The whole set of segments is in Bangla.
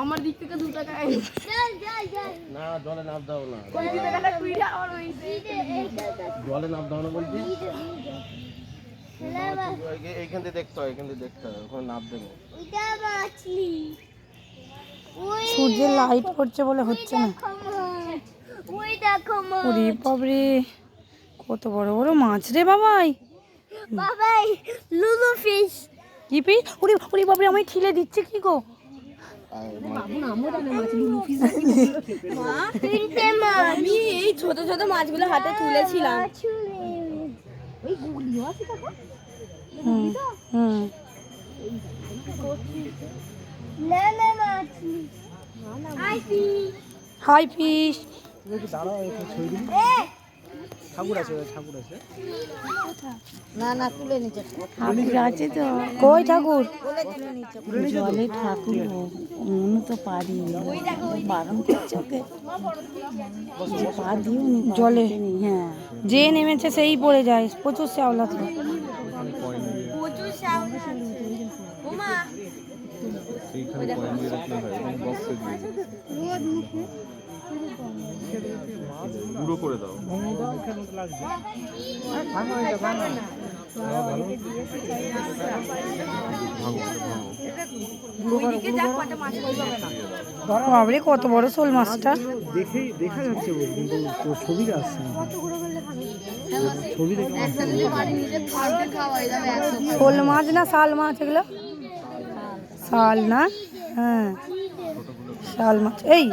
আমার দিক থেকে দু টাকা না জলে নাপ দাও না। ওই দু টাকাটা কুড়ি আমার ওই জলে নাপ দাও না বলছি? এইখান থেকে দেখতে হয় এখান থেকে দেখতে হয় ওখানে নাপ দেবো। সূর্যের লাইট পড়ছে বলে হচ্ছে না। ওই দেখো মা। ওরে বাবরে কত বড় বড় মাছ রে বাবাই। বাবাই লুলু ফিশ কি পি ওরে ওরে বাবরে আমায় ঠিলে দিচ্ছে কি গো? আমি এই ছোট ছোট মাছগুলো হাতে তুলেছিলাম হুম হুম না না মাছলি আই ফিশ হাই ফিশ ঠাকুর আছে তো। কই ঠাকুর? জলে ঠাকুর মনে তো পারি বারণ করছে ওকে। যে পা দিও জলে। হ্যাঁ। যে নেমেছে সেই পড়ে যায় প্রচুর শ্যাওলা তো প্রচুর সাউন্ড ওমা গুঁড়ো করে দাও। পাবে না। বাবরে কত বড় শোল মাছটা? দেখেই দেখা যাচ্ছে কিন্তু ছবিটা আসছে ছবি শোল মাছ না শাল মাছ এগুলো? শাল না? হ্যাঁ। শাল মাছ। এই।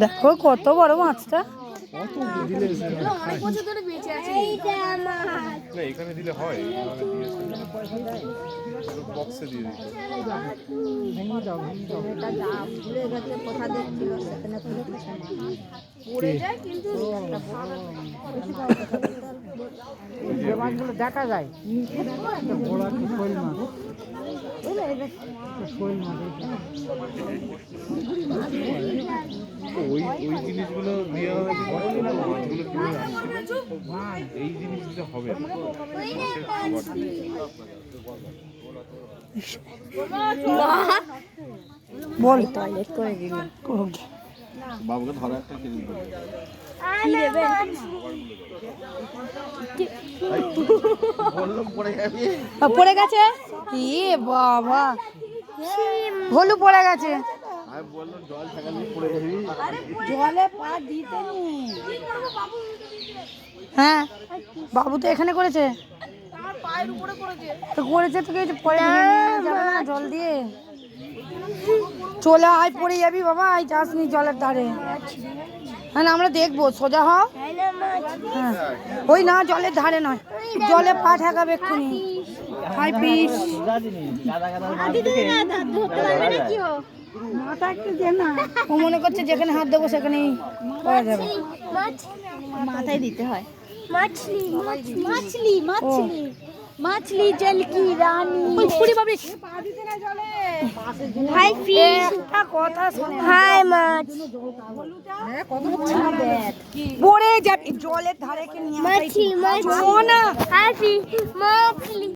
দেখো কত বড় মাছটা। অনেক বছর ধরে বেঁচে আছে এইটা মাছ না এখানে দিলে হয় বক্সে দিয়ে দিতে পড়ে যায় কিন্তু যে মাছগুলো দেখা যায় বড় একটা শোল মাছ শোল মাছ ওই ওই জিনিসগুলো দেওয়া হয়েছে মাছগুলো কীভাবে আসছে। এই জিনিস হবে বল। টয়লেট করে দিল বাবুকে ধরো একটা কিনে পড়ে গেছে। ইয়ে বাবা। হলু পড়ে গেছে। হ্যাঁ বাবু তো এখানে করেছে আমার পায়ের উপরে পড়েছে তো করেছে তো কিছু পড়ে যাবে না জল দিয়ে। চলে আয় পড়ে যাবি বাবা আয় যাস নি জলের ধারে। হ্যাঁ না, আমরা দেখব সোজা হ। হ্যাঁ ওই না জলের ধারে নয়। জলে পা ঠেকাবে এক্ষুনি। High piece. ও মনে করছে যেখানে হাত দেবো সেখানেই পাওয়া যাবে। মাথায় দিতে হয় মাছলি মাছলি। মাছলি মাছলি জল কি রানী? পুরি বাবরি হাই ফিশ কথা শোনে হাই মাছ। পড়ে যাবে জলের ধারে কে নিয়ে মাছলি মাছলি। না। হাই ফিশ মাছলি।